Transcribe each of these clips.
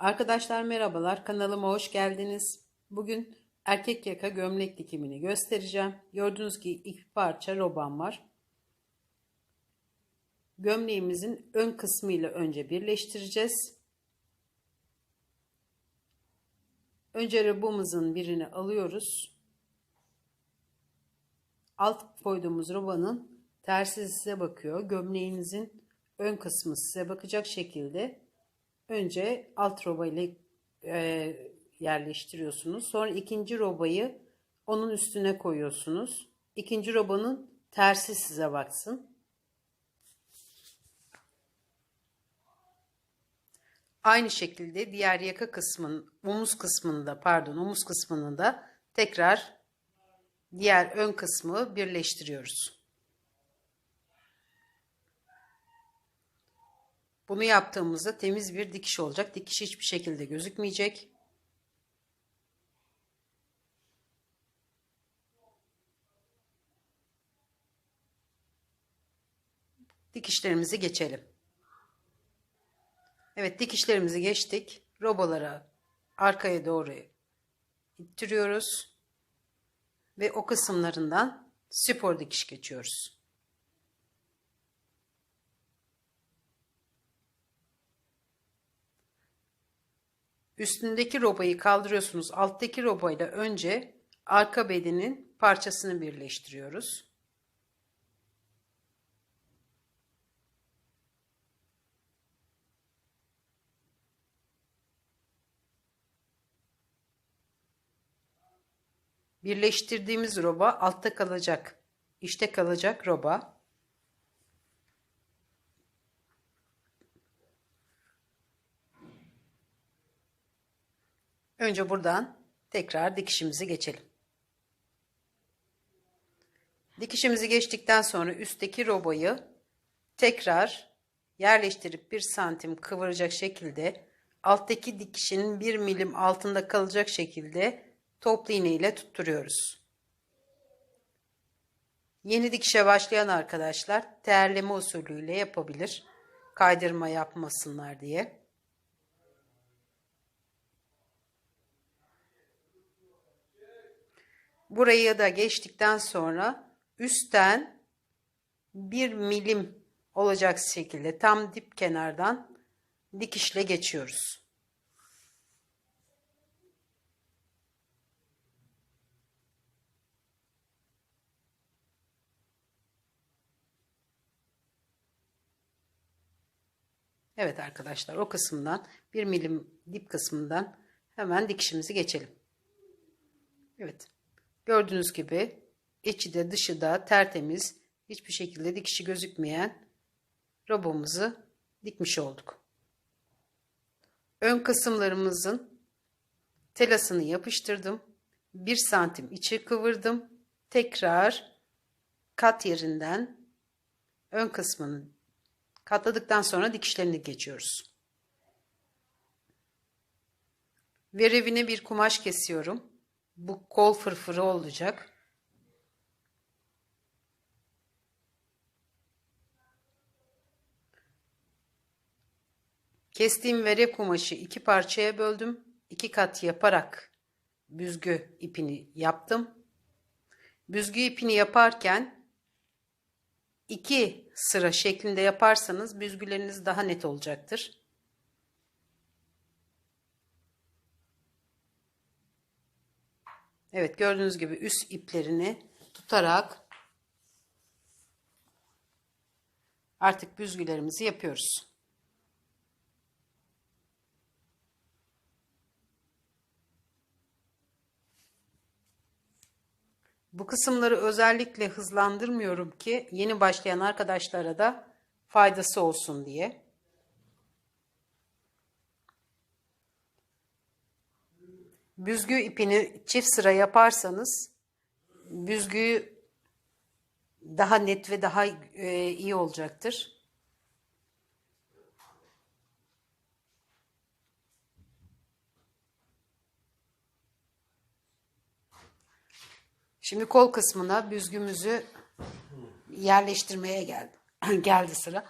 Arkadaşlar merhabalar kanalıma hoş geldiniz. Bugün erkek yaka gömlek dikimini göstereceğim. Gördüğünüz gibi iki parça robam var. Gömleğimizin ön kısmı ile önce birleştireceğiz. Önce robamızın birini alıyoruz. Alt koyduğumuz robanın tersi size bakıyor. Gömleğinizin ön kısmı size bakacak şekilde önce alt roba ile e, yerleştiriyorsunuz. Sonra ikinci robayı onun üstüne koyuyorsunuz. İkinci robanın tersi size baksın. Aynı şekilde diğer yaka kısmının, omuz kısmında pardon omuz kısmını da tekrar diğer ön kısmı birleştiriyoruz. Bunu yaptığımızda temiz bir dikiş olacak. Dikiş hiçbir şekilde gözükmeyecek. Dikişlerimizi geçelim. Evet dikişlerimizi geçtik. Robolara arkaya doğru ittiriyoruz. Ve o kısımlarından spor dikiş geçiyoruz. Üstündeki robayı kaldırıyorsunuz. Alttaki robayla önce arka bedenin parçasını birleştiriyoruz. Birleştirdiğimiz roba altta kalacak. İşte kalacak roba. Önce buradan tekrar dikişimizi geçelim. Dikişimizi geçtikten sonra üstteki robayı tekrar yerleştirip bir santim kıvıracak şekilde alttaki dikişinin bir milim altında kalacak şekilde toplu iğne ile tutturuyoruz. Yeni dikişe başlayan arkadaşlar terleme usulüyle yapabilir. Kaydırma yapmasınlar diye. Burayı da geçtikten sonra üstten bir milim olacak şekilde tam dip kenardan dikişle geçiyoruz. Evet arkadaşlar o kısımdan bir milim dip kısmından hemen dikişimizi geçelim. Evet. Gördüğünüz gibi içi de dışı da tertemiz, hiçbir şekilde dikişi gözükmeyen robomuzu dikmiş olduk. Ön kısımlarımızın telasını yapıştırdım. 1 santim içi kıvırdım. Tekrar kat yerinden ön kısmını katladıktan sonra dikişlerini geçiyoruz. Verevine bir kumaş kesiyorum bu kol fırfırı olacak. Kestiğim verev kumaşı iki parçaya böldüm. İki kat yaparak büzgü ipini yaptım. Büzgü ipini yaparken iki sıra şeklinde yaparsanız büzgüleriniz daha net olacaktır. Evet gördüğünüz gibi üst iplerini tutarak artık büzgülerimizi yapıyoruz. Bu kısımları özellikle hızlandırmıyorum ki yeni başlayan arkadaşlara da faydası olsun diye. Büzgü ipini çift sıra yaparsanız büzgüyü daha net ve daha e, iyi olacaktır. Şimdi kol kısmına büzgümüzü yerleştirmeye geldi. geldi sıra.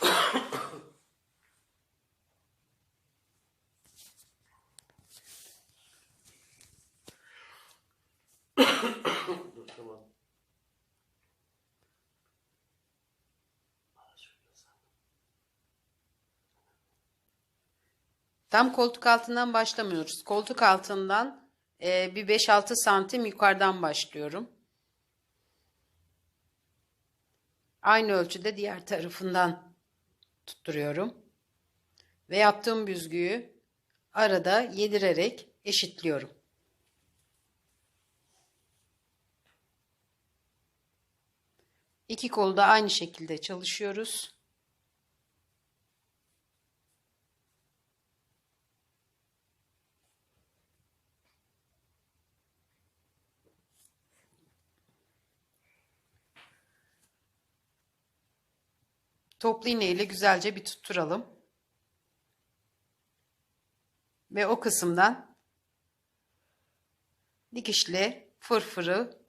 Dur tamam. Tam koltuk altından başlamıyoruz. Koltuk altından e, bir 5-6 santim yukarıdan başlıyorum. Aynı ölçüde diğer tarafından tutturuyorum. Ve yaptığım büzgüyü arada yedirerek eşitliyorum. İki kolu da aynı şekilde çalışıyoruz. Toplu iğne ile güzelce bir tutturalım. Ve o kısımdan dikişle fırfırı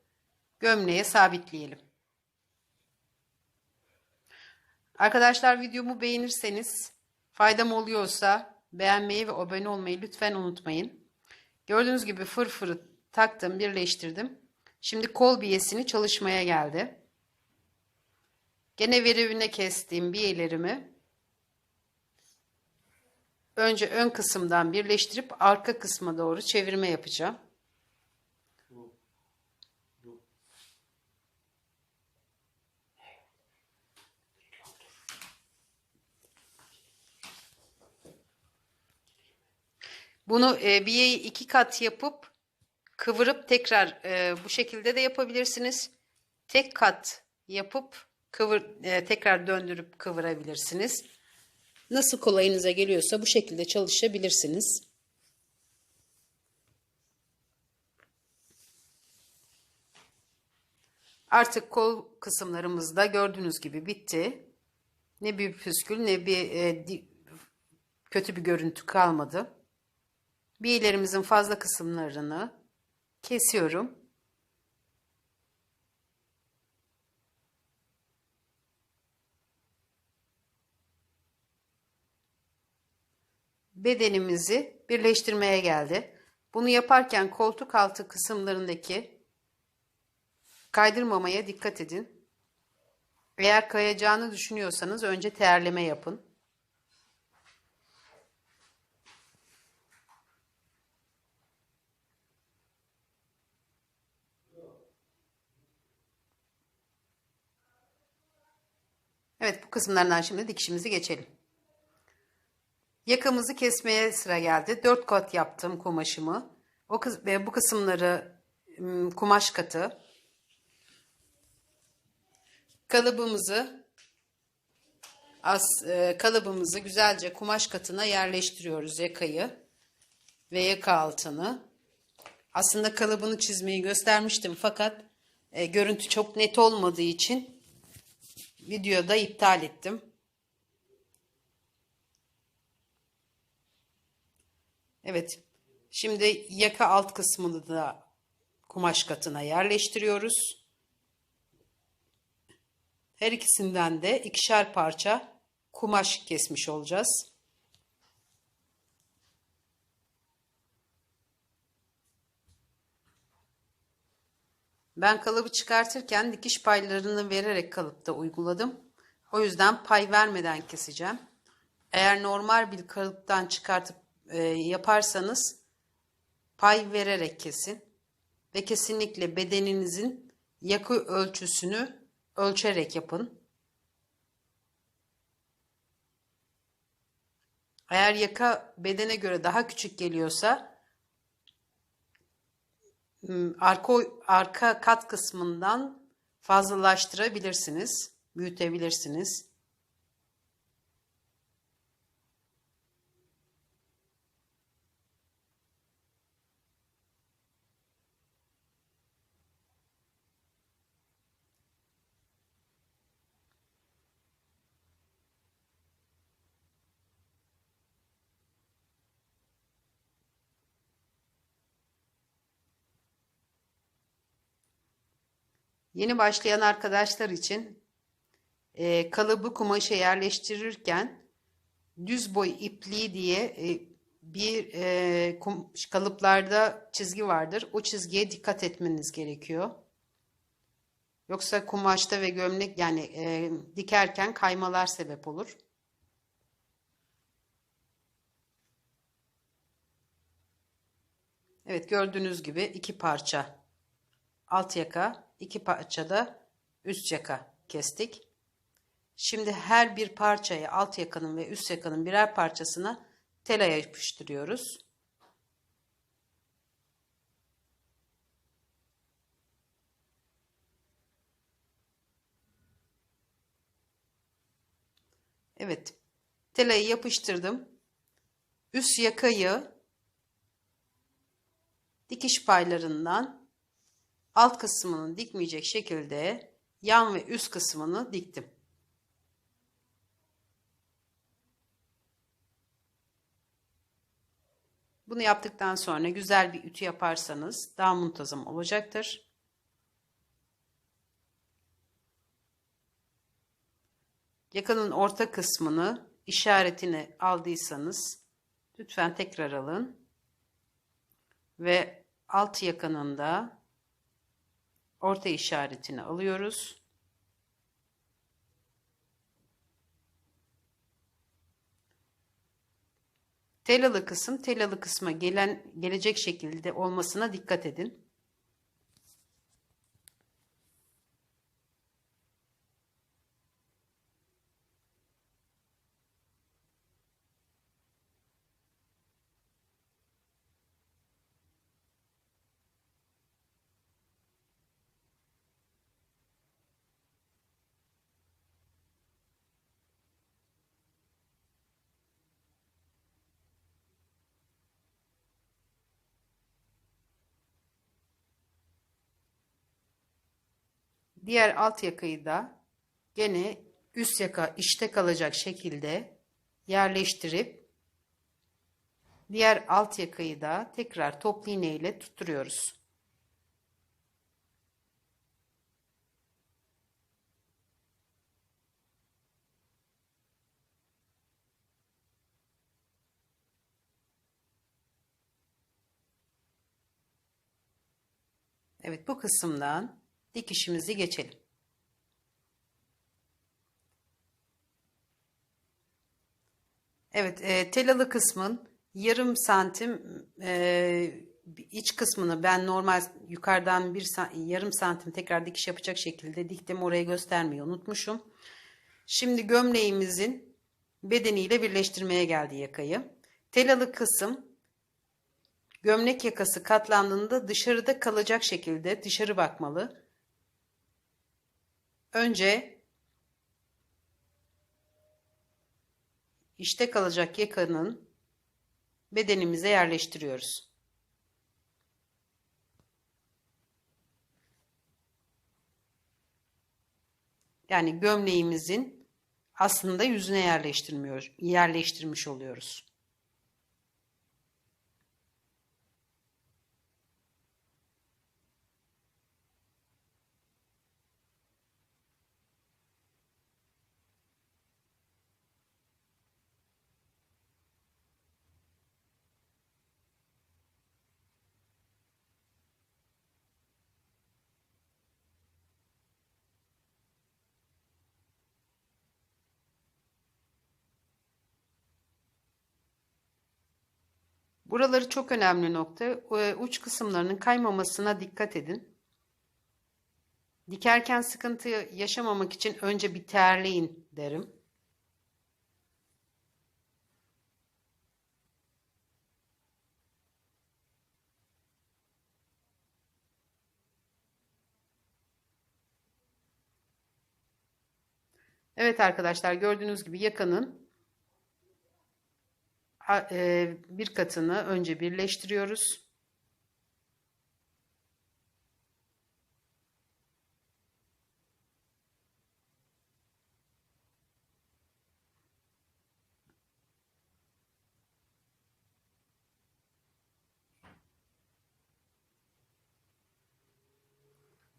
gömleğe sabitleyelim. Arkadaşlar videomu beğenirseniz faydam oluyorsa beğenmeyi ve abone olmayı lütfen unutmayın. Gördüğünüz gibi fırfırı taktım, birleştirdim. Şimdi kol biyesini çalışmaya geldi. Gene verivine kestiğim biyelerimi önce ön kısımdan birleştirip arka kısma doğru çevirme yapacağım. Bunu e, biyeyi iki kat yapıp kıvırıp tekrar e, bu şekilde de yapabilirsiniz. Tek kat yapıp kıvır, e, tekrar döndürüp kıvırabilirsiniz. Nasıl kolayınıza geliyorsa bu şekilde çalışabilirsiniz. Artık kol kısımlarımız da gördüğünüz gibi bitti. Ne bir püskül ne bir e, kötü bir görüntü kalmadı. Biyelerimizin fazla kısımlarını kesiyorum. bedenimizi birleştirmeye geldi. Bunu yaparken koltuk altı kısımlarındaki kaydırmamaya dikkat edin. Eğer kayacağını düşünüyorsanız önce terleme yapın. Evet bu kısımlardan şimdi dikişimizi geçelim. Yakamızı kesmeye sıra geldi. Dört kat yaptım kumaşımı. O kız, ve bu kısımları kumaş katı. Kalıbımızı as, e, kalıbımızı güzelce kumaş katına yerleştiriyoruz yakayı ve yaka altını. Aslında kalıbını çizmeyi göstermiştim fakat e, görüntü çok net olmadığı için videoda iptal ettim. Evet. Şimdi yaka alt kısmını da kumaş katına yerleştiriyoruz. Her ikisinden de ikişer parça kumaş kesmiş olacağız. Ben kalıbı çıkartırken dikiş paylarını vererek kalıpta uyguladım. O yüzden pay vermeden keseceğim. Eğer normal bir kalıptan çıkartıp e, yaparsanız pay vererek kesin ve kesinlikle bedeninizin yakı ölçüsünü ölçerek yapın. Eğer yaka bedene göre daha küçük geliyorsa arka, arka kat kısmından fazlalaştırabilirsiniz, büyütebilirsiniz. Yeni başlayan arkadaşlar için e, kalıbı kumaşa yerleştirirken düz boy ipliği diye e, bir e, kum, kalıplarda çizgi vardır. O çizgiye dikkat etmeniz gerekiyor. Yoksa kumaşta ve gömlek yani e, dikerken kaymalar sebep olur. Evet gördüğünüz gibi iki parça alt yaka, iki parça da üst yaka kestik. Şimdi her bir parçayı alt yakanın ve üst yakanın birer parçasına telaya yapıştırıyoruz. Evet. Telayı yapıştırdım. Üst yakayı dikiş paylarından alt kısmını dikmeyecek şekilde yan ve üst kısmını diktim. Bunu yaptıktan sonra güzel bir ütü yaparsanız daha muntazam olacaktır. Yakanın orta kısmını işaretini aldıysanız lütfen tekrar alın. Ve alt yakanın da orta işaretini alıyoruz. Telalı kısım telalı kısma gelen gelecek şekilde olmasına dikkat edin. Diğer alt yakayı da gene üst yaka işte kalacak şekilde yerleştirip diğer alt yakayı da tekrar toplu iğne ile tutturuyoruz. Evet bu kısımdan dikişimizi geçelim. Evet, e, telalı kısmın yarım santim e, iç kısmını ben normal yukarıdan bir yarım santim tekrar dikiş yapacak şekilde diktim. Orayı göstermeyi unutmuşum. Şimdi gömleğimizin bedeniyle birleştirmeye geldi yakayı. Telalı kısım gömlek yakası katlandığında dışarıda kalacak şekilde dışarı bakmalı. Önce işte kalacak yakanın bedenimize yerleştiriyoruz. Yani gömleğimizin aslında yüzüne yerleştirmiyor, yerleştirmiş oluyoruz. Buraları çok önemli nokta. E, uç kısımlarının kaymamasına dikkat edin. Dikerken sıkıntı yaşamamak için önce bir terleyin derim. Evet arkadaşlar gördüğünüz gibi yakanın bir katını önce birleştiriyoruz.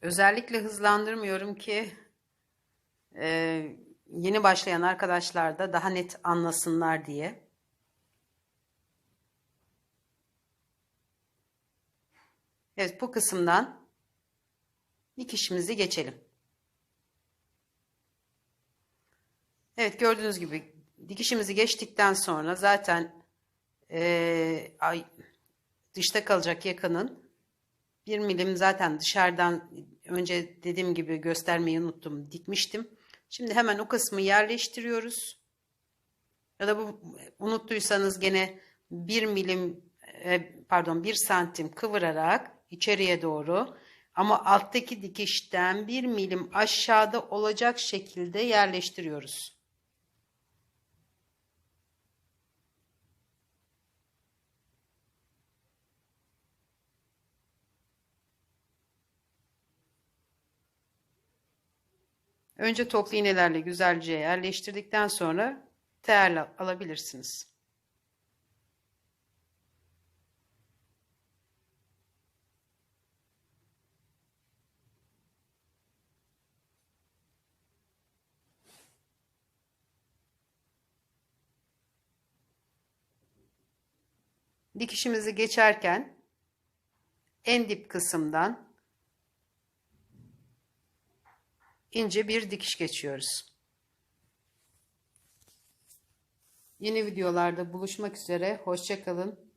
Özellikle hızlandırmıyorum ki e, yeni başlayan arkadaşlar da daha net anlasınlar diye. Evet bu kısımdan dikişimizi geçelim. Evet gördüğünüz gibi dikişimizi geçtikten sonra zaten e, ay, dışta kalacak yakanın 1 milim zaten dışarıdan önce dediğim gibi göstermeyi unuttum. Dikmiştim. Şimdi hemen o kısmı yerleştiriyoruz. Ya da bu unuttuysanız gene 1 milim e, pardon 1 santim kıvırarak içeriye doğru ama alttaki dikişten 1 milim aşağıda olacak şekilde yerleştiriyoruz. Önce toplu iğnelerle güzelce yerleştirdikten sonra terle alabilirsiniz. Dikişimizi geçerken en dip kısımdan ince bir dikiş geçiyoruz. Yeni videolarda buluşmak üzere. Hoşçakalın.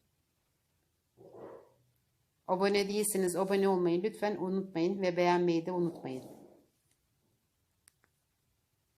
Abone değilseniz abone olmayı lütfen unutmayın ve beğenmeyi de unutmayın.